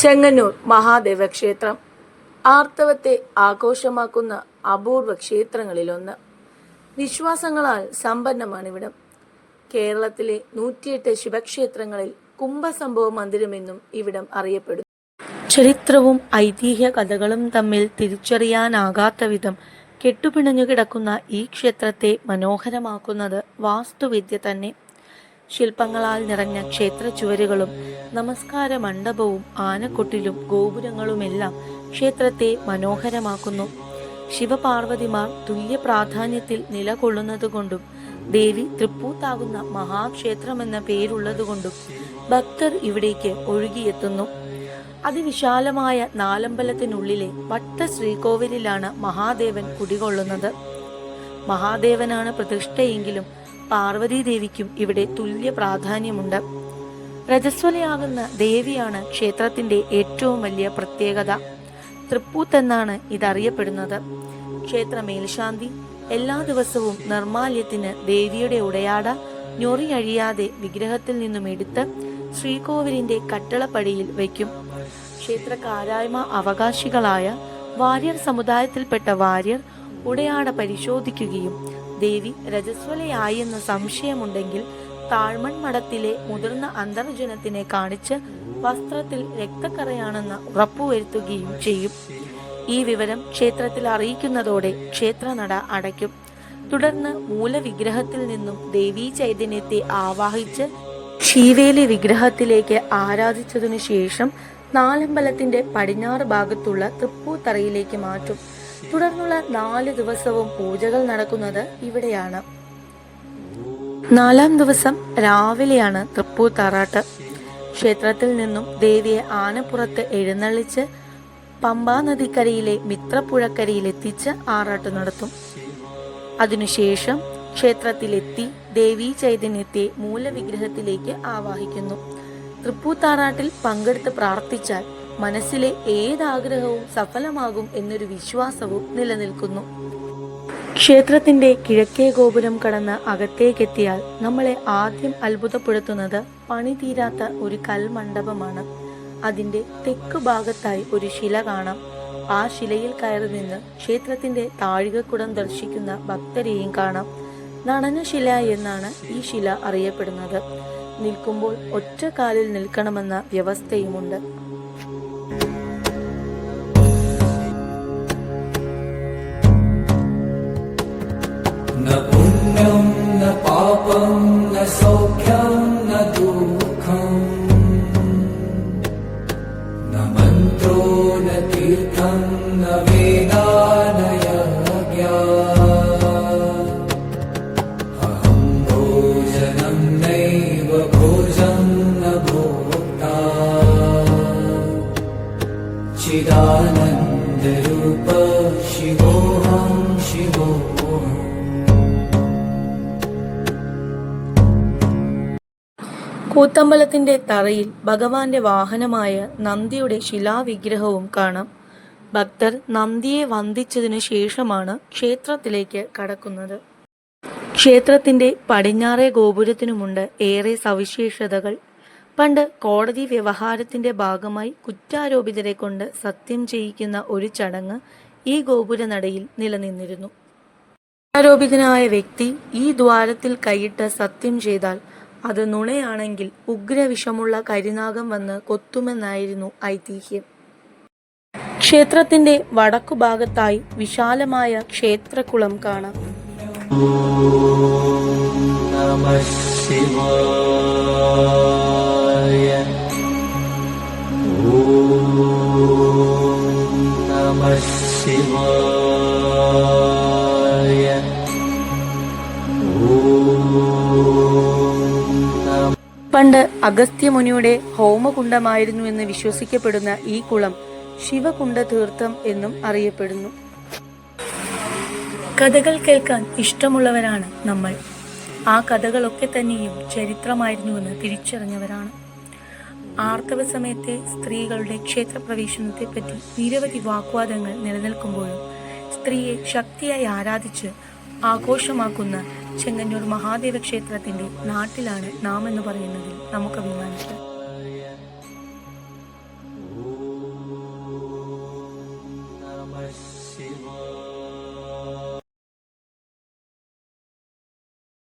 ചെങ്ങന്നൂർ മഹാദേവ ക്ഷേത്രം ആർത്തവത്തെ ആഘോഷമാക്കുന്ന അപൂർവ ക്ഷേത്രങ്ങളിലൊന്ന്. വിശ്വാസങ്ങളാൽ സമ്പന്നമാണ് ഇവിടം കേരളത്തിലെ നൂറ്റിയെട്ട് ശിവക്ഷേത്രങ്ങളിൽ കുംഭസംഭവ മന്ദിരമെന്നും ഇവിടം അറിയപ്പെടുന്നു. ചരിത്രവും ഐതിഹ്യ കഥകളും തമ്മിൽ തിരിച്ചറിയാനാകാത്ത വിധം കെട്ടുപിണഞ്ഞു കിടക്കുന്ന ഈ ക്ഷേത്രത്തെ മനോഹരമാക്കുന്നത് വാസ്തുവിദ്യ തന്നെ. ശില്പങ്ങളാൽ നിറഞ്ഞ ക്ഷേത്ര ചുവരുകളും നമസ്കാര മണ്ഡപവും ആനക്കൊട്ടിലും ഗോപുരങ്ങളുമെല്ലാം ക്ഷേത്രത്തെ മനോഹരമാക്കുന്നു. ശിവപാർവതിമാർ തുല്യ പ്രാധാന്യത്തിൽ നിലകൊള്ളുന്നതുകൊണ്ടും ദേവി തൃപ്പൂത്താകുന്ന മഹാക്ഷേത്രമെന്ന പേരുള്ളതുകൊണ്ടും ഭക്തർ ഇവിടേക്ക് ഒഴുകിയെത്തുന്നു. അതിവിശാലമായ നാലമ്പലത്തിനുള്ളിലെ വട്ട ശ്രീകോവിലിലാണ് മഹാദേവൻ കുടികൊള്ളുന്നത്. മഹാദേവനാണ് പ്രതിഷ്ഠയെങ്കിലും പാർവതി ദേവിക്കും ഇവിടെ തുല്യ പ്രാധാന്യമുണ്ട്. രജസ്വലയാകുന്ന ദേവിയാണ് ക്ഷേത്രത്തിന്റെ ഏറ്റവും വലിയ പ്രത്യേകത. തൃപ്പൂത്ത് എന്നാണ് ഇതറിയപ്പെടുന്നത്. ക്ഷേത്ര മേൽശാന്തി എല്ലാ ദിവസവും നിർമാല്യത്തിന് ദേവിയുടെ ഉടയാട ഞൊറിയഴിയാതെ വിഗ്രഹത്തിൽ നിന്നും എടുത്ത് ശ്രീകോവിലിന്റെ കട്ടളപ്പടിയിൽ വയ്ക്കും. ക്ഷേത്രക്കാരായ്മ അവകാശികളായ വാര്യർ സമുദായത്തിൽപ്പെട്ട വാര്യർ ഉടയാട പരിശോധിക്കുകയും ദേവി രജസ്വലയായെന്ന് സംശയമുണ്ടെങ്കിൽ താഴ്മൺ മഠത്തിലെ മുതിർന്ന അന്തർജനത്തിനെ കാണിച്ച് വസ്ത്രത്തിൽ രക്തക്കറയാണെന്ന് ഉറപ്പുവരുത്തുകയും ചെയ്യും. ഈ വിവരം ക്ഷേത്രത്തിൽ അറിയിക്കുന്നതോടെ ക്ഷേത്രനട അടയ്ക്കും. തുടർന്ന് മൂലവിഗ്രഹത്തിൽ നിന്നും ദേവീ ചൈതന്യത്തെ ആവാഹിച്ച് ശീവേലി വിഗ്രഹത്തിലേക്ക് ആരാധിച്ചതിനു ശേഷം നാലമ്പലത്തിന്റെ പടിഞ്ഞാറ് ഭാഗത്തുള്ള തൃപ്പൂത്തറയിലേക്ക് മാറ്റും. തുടർന്നുള്ള നാല് ദിവസവും പൂജകൾ നടക്കുന്നത് ഇവിടെയാണ്. നാലാം ദിവസം രാവിലെയാണ് തൃപ്പൂത്താറാട്ട് ക്ഷേത്രത്തിൽ നിന്നും ദേവിയെ ആനപ്പുറത്ത് എഴുന്നള്ളിച്ച് പമ്പാ നദിക്കരയിലെ മിത്രപ്പുഴക്കരയിലെത്തിച്ച് ആറാട്ട് നടത്തും. അതിനുശേഷം ക്ഷേത്രത്തിലെത്തി ദേവീ ചൈതന്യത്തെ മൂലവിഗ്രഹത്തിലേക്ക് ആവാഹിക്കുന്നു. തൃപ്പൂത്താറാട്ടിൽ പങ്കെടുത്ത് പ്രാർത്ഥിച്ചാൽ മനസ്സിലെ ഏതാഗ്രഹവും സഫലമാകും എന്നൊരു വിശ്വാസവും നിലനിൽക്കുന്നു. ക്ഷേത്രത്തിന്റെ കിഴക്കേ ഗോപുരം കടന്ന് അകത്തേക്കെത്തിയാൽ നമ്മളെ ആദ്യം അത്ഭുതപ്പെടുത്തുന്നത് പണി തീരാത്ത ഒരു കൽമണ്ഡപമാണ്. അതിന്റെ തെക്ക് ഭാഗത്തായി ഒരു ശില കാണാം. ആ ശിലയിൽ കയറി നിന്ന് ക്ഷേത്രത്തിന്റെ താഴികക്കുടം ദർശിക്കുന്ന ഭക്തരെയും കാണാം. നടനശില ശില എന്നാണ് ഈ ശില അറിയപ്പെടുന്നത്. നിൽക്കുമ്പോൾ ഒറ്റ കാലിൽ നിൽക്കണമെന്ന വ്യവസ്ഥയുമുണ്ട്. न पुण्यं न पापं न सौख्यं न दुःखम् न मन्त्रो न तीर्थं न वेदा चिदानन्दरूप शिवोऽहं शिवोऽहम् കൂത്തമ്പലത്തിന്റെ തറയിൽ ഭഗവാന്റെ വാഹനമായ നന്ദിയുടെ ശിലാവിഗ്രഹവും കാണാം ഭക്തർ നന്ദിയെ വന്ദിച്ചതിനു ശേഷമാണ് ക്ഷേത്രത്തിലേക്ക് കടക്കുന്നത് ക്ഷേത്രത്തിന്റെ പടിഞ്ഞാറേ ഗോപുരത്തിനുമുണ്ട് ഏറെ സവിശേഷതകൾ പണ്ട് കോടതി വ്യവഹാരത്തിന്റെ ഭാഗമായി കുറ്റാരോപിതരെ കൊണ്ട് സത്യം ചെയ്യിക്കുന്ന ഒരു ചടങ്ങ് ഈ ഗോപുരനടയിൽ നിലനിന്നിരുന്നു. കുറ്റാരോപിതനായ വ്യക്തി ഈ ദ്വാരത്തിൽ കൈയിട്ട് സത്യം ചെയ്താൽ അത് നുണയാണെങ്കിൽ ഉഗ്രവിഷമുള്ള കരിനാഗം വന്ന് കൊത്തുമെന്നായിരുന്നു ഐതിഹ്യം. ക്ഷേത്രത്തിന്റെ വടക്കുഭാഗത്തായി വിശാലമായ ക്ഷേത്രക്കുളം കാണാം. നമ അഗസ്ത്യമുനിയുടെ ഹോമകുണ്ഡമായിരുന്നു എന്ന് വിശ്വസിക്കപ്പെടുന്ന ഈ കുളം ശിവകുണ്ഡ തീർത്ഥം എന്നും അറിയപ്പെടുന്നു. കഥകൾ കേൾക്കാൻ ഇഷ്ടമുള്ളവരാണ് നമ്മൾ. ആ കഥകളൊക്കെ തന്നെയും ചരിത്രമായിരുന്നുവെന്ന് തിരിച്ചറിഞ്ഞവരാണ്. ആർത്തവ സമയത്തെ സ്ത്രീകളുടെ ക്ഷേത്രപ്രവേശനത്തെപ്പറ്റി നിരവധി വാക്വാദങ്ങൾ നിലനിൽക്കുമ്പോഴും സ്ത്രീയെ ശക്തിയായി ആരാധിച്ച് ആഘോഷമാക്കുന്ന ചെങ്ങന്നൂർ മഹാദേവ ക്ഷേത്രത്തിന്റെ നാട്ടിലാണ് നാം എന്ന് പറയുന്നതിൽ നമുക്ക് അഭിമാനിക്കാം